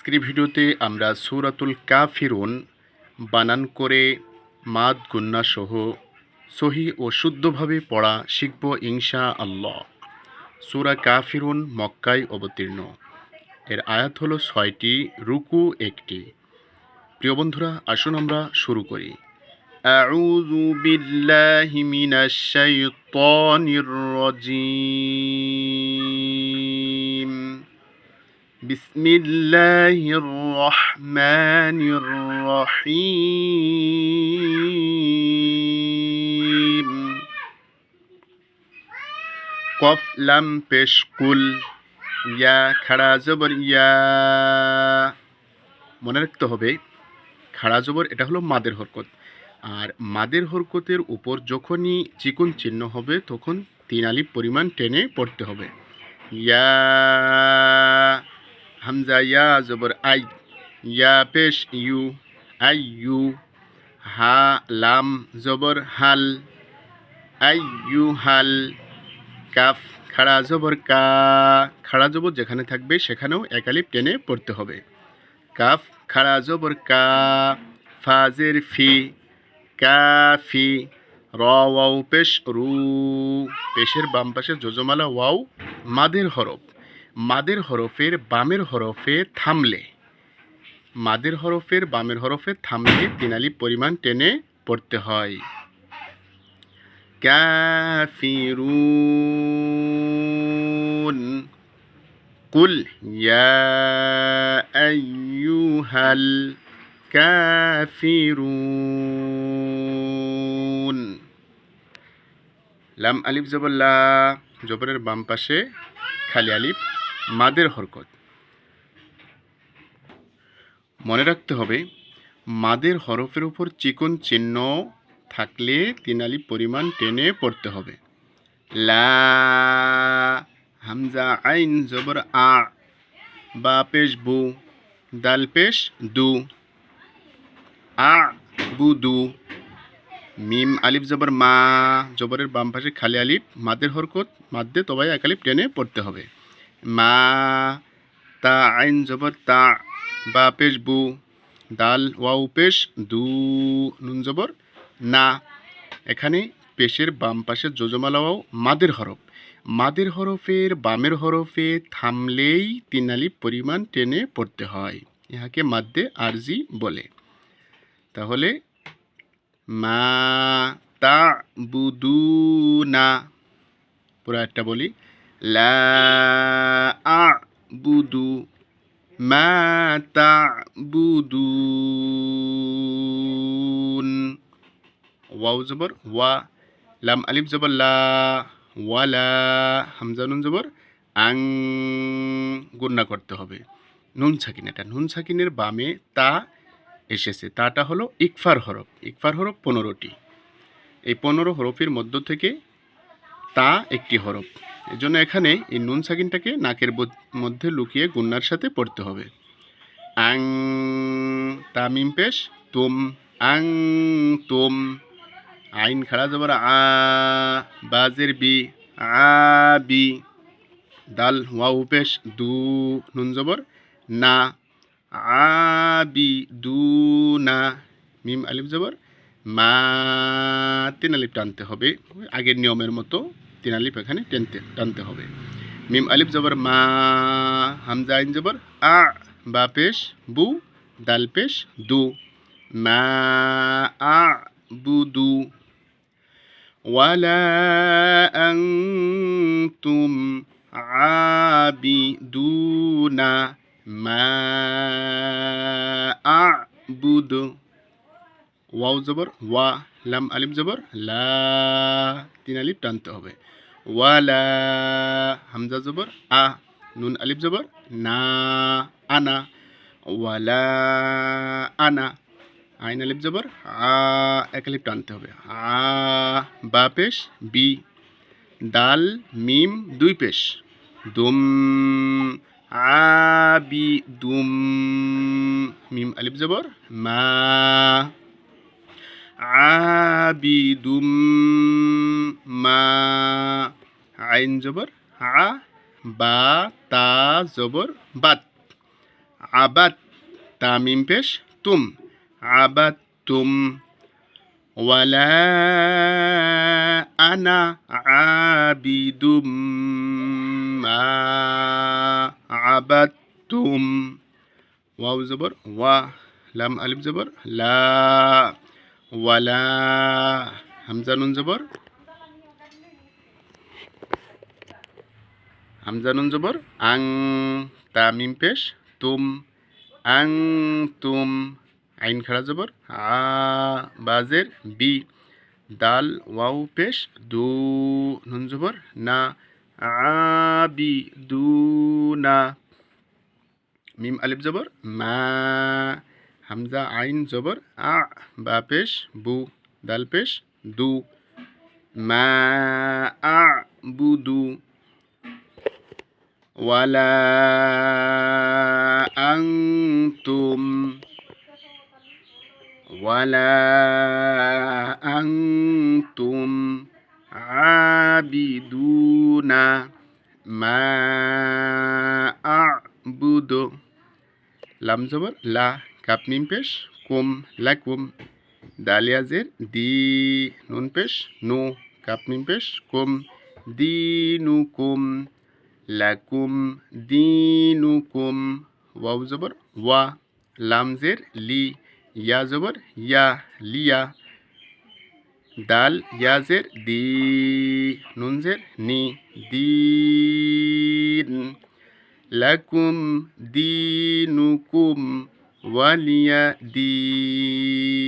আজকের এই ভিডিওতে আমরা সূরাতুল কাফিরুন বানান করে মাদ গুন্না সহ সহি ও শুদ্ধভাবে পড়া শিখব ইনশা আল্লাহ সূরা কাফিরুন মক্কায় অবতীর্ণ এর আয়াত হলো ছয়টি রুকু একটি প্রিয় বন্ধুরা আসুন আমরা শুরু করি أعوذ بالله من الشيطان الرجيم بسم الله الرحمن الرحيم কফ লাম পেশ কুল ইয়া খাড়া জবর ইয়া মনে রাখতে হবে খাড়া জবর এটা হলো মাদের হরকত আর মাদের হরকতের উপর যখনই চিকুন চিহ্ন হবে তখন তিন আলিফ পরিমাণ টেনে পড়তে হবে ইয়া হামজা ইয়া জবর আই ইয়া পেশ ইউ আই ইউ হা লাম জবর হাল আই ইউ হাল কাফ খাড়া জবর কা খাড়া জবর যেখানে থাকবে, সেখানেও একালিপ টেনে পড়তে হবে। কাফ খাড়া জবর কা ফাজের ফি কাফি র ওয়াও পেশ রু পেশের বাম পাশে যোজমালা ওয়াও মাদের হরফ। মাদের হরফের বামের হরফে থামলে। মাদের হরফের বামের হরফে থামলে তিনালি পরিমাণ টেনে পড়তে হয়। কাফিরুন। কুল, ইয়া আইয়ুহাল লাম আলিফ জবর লা জবরের বাম পাশে খালি আলিফ মাদের হরকত। মনে রাখতে হবে, মাদের হরফের উপর চিকন চিহ্ন থাকলে তিন আলিফ পরিমাণ টেনে পড়তে হবে। লা, হামজা, আইন, জবর, আ, বা পেশ, বু, দাল পেশ, দু। আ, বু, দু। মিম, আলিফ, জবর, মা, জবরের বাম পাশে খালি আলিফ, মাদের হরকত মাদ্দে তবাই এক আলিফ টেনে পড়তে হবে। মা, তা আইন জবর তা, বা পেশ বু, দাল ওয়াউ পেশ দু, নুন জবর, না। এখানে পেশের বাম পাশে যোজমালা ওয়াও, মাদের হরফ। মাদের হরফের, বামের হরফে থামলেই তিন আলিফ পরিমাণ টেনে পড়তে হয়। ইহাকে মাদ্দে আরজি বলে। তাহলে, মা, তা বুদু না, পুরো একটা বলি। লা আ বুদু মা তা বুদুন ওয়াও জবর ওয়া লাম আলিফ জবর লা ওয়ালা হামজা নুন জবর আং গুন্না করতে হবে। নুন ছাকিন এটা নুন ছাকিনের বামে তা এসেছে। তাটা হলো ইকফার হরফ ইকফার হরফ পনেরোটি। এই পনেরো হরফের মধ্য থেকে তা একটি হরফ। এজন্য এখানে এই নুন সাকিনটাকে নাকের মধ্যে লুকিয়ে গুন্নার সাথে পড়তে হবে। আং, তামিম পেশ, তুম, আং, তুম। আইন খাড়া জবর, আ, বাজের বি, আ, বি। দাল ওয়াউ পেশ, দু, নুন জবর, না। আবি দু, না। মিম আলিফ জবর, মা তিন আলিফ টানতে হবে। আগের নিয়মের মতো তিন আলিফ এখানে টেনতে টানতে হবে মিম আলিফ জবর মা হামজা আইন জবর আ বা পেশ বু দাল পেশ দু মা আ বু দু ولا أنتم عابدون ما أعبد ওয়াও জবর, ওয়া লাম আলিফ জবর, লা তিন আলিফ টানতে হবে। ওয়ালা হামজা জবর, আ নুন আলিফ জবর, না আনা। ওয়ালা আনা, আইন আলিফ জবর, আ এক আলিফ টানতে হবে। আ, বা পেশ, বি দাল, মিম, দুই পেশ। দুম আবি দুম, মিম আলিফ জবর, মা আবিদুম মা, আইন জবর, আ, বা, তা, জবর, বাত। আবাদ তামিম পেশ, তুম। আবাদ তুম। ওয়ালা আনা আবিদুম মা আবাদতুম ওয়াও জবর, ওয়া, লাম, আলিফ জবর, লা। ওয়ালা হামজা নুন জবর হামজা নুন জবর আং তামিম পেশ তুম আং তুম আইন খাড়া জবর আ বাজের বি দাল ওয়াও পেশ দু নুন জবর না আবি দু না মিম আলিফ জবর মা হামজা আইন জবর, আ, বা পেশ, বু, দাল পেশ, দু, মা, আ বুদু ওয়ালা আংতুম ওয়ালা আংতুম আবিদুনা মা আবুদু, লাম জবর, লা কাপ মিম পেশ, কুম লাকুম দালিয়াজের দি নুন পেশ, নু কাপ মিম পেশ, কুম দিনুকুম লাকুম দিনুকুম ওয়াও জবর, ওয়া লামজের লি, ইয়া জবর, ইয়া, লিয়া দাল ইয়াজের দি নুনজের নি দিন লাকুম দিনুকুম ওয়ালিয়া দিন